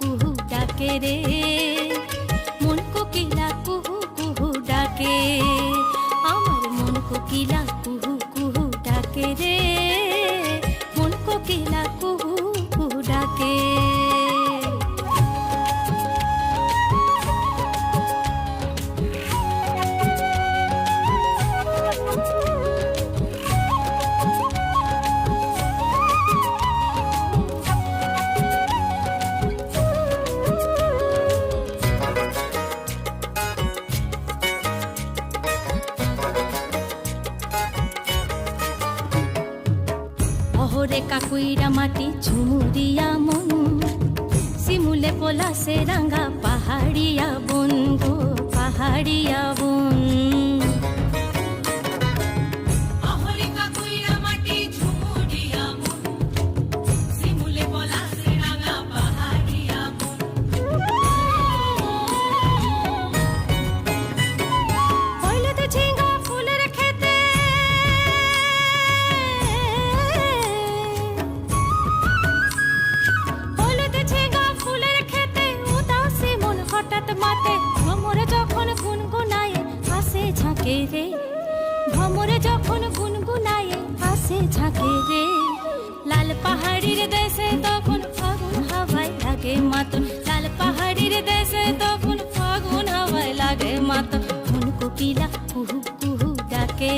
কুহু ডাকে রে। মন কোকিলা কুহু কুহু ডাকে। আমার মন কোকিলা কুহু কুহু ডাকে রে। মন কোকিলা অহরে কাকুইরা মাটি ঝুমুরিয়া মন। শিমুলে পলাশে রাঙা পাহাড়িয়া বন।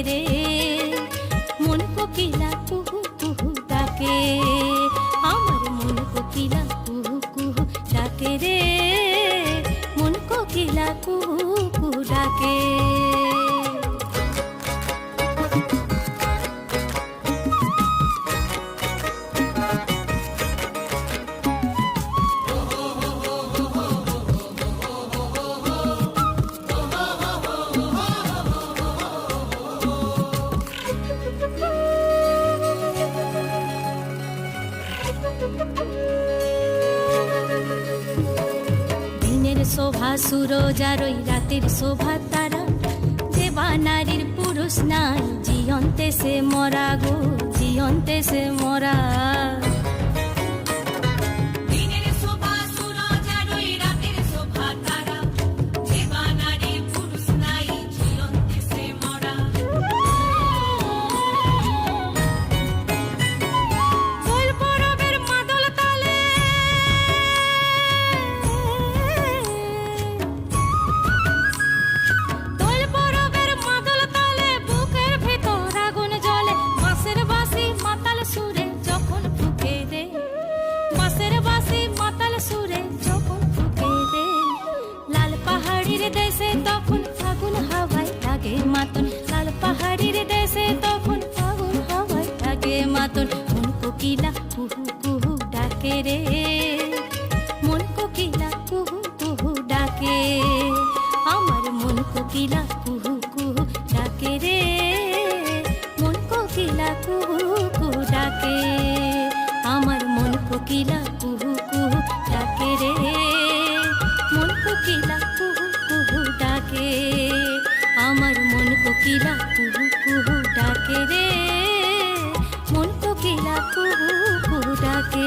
রে। মন কোকিলা কুহু কুহু ডাকে আমার মন কোকিলা কুহু কুহু ডাকে রে। শোভা সুরজারই রাতের শোভা তারা। দেবা নারীর পুরুষ নাই জিয়ন্তে সে মরা গো, জিয়ন্তে সে মরা। রে। মন কোকিলা কুহু কুহু ডাকে, আমার মন কোকিলা কুহু কুহু ডাকে রে। মন কোকিলা কুহু কুহু ডাকে, আমার মন কোকিলা কুহু কুহু ডাকে রে। মন কোকিলা কুহু কুহু ডাকে, আমার মন কোকিলা কুহু কুহু ডাকে রে। মন কোকিলা কুহু কুহু ডাকে।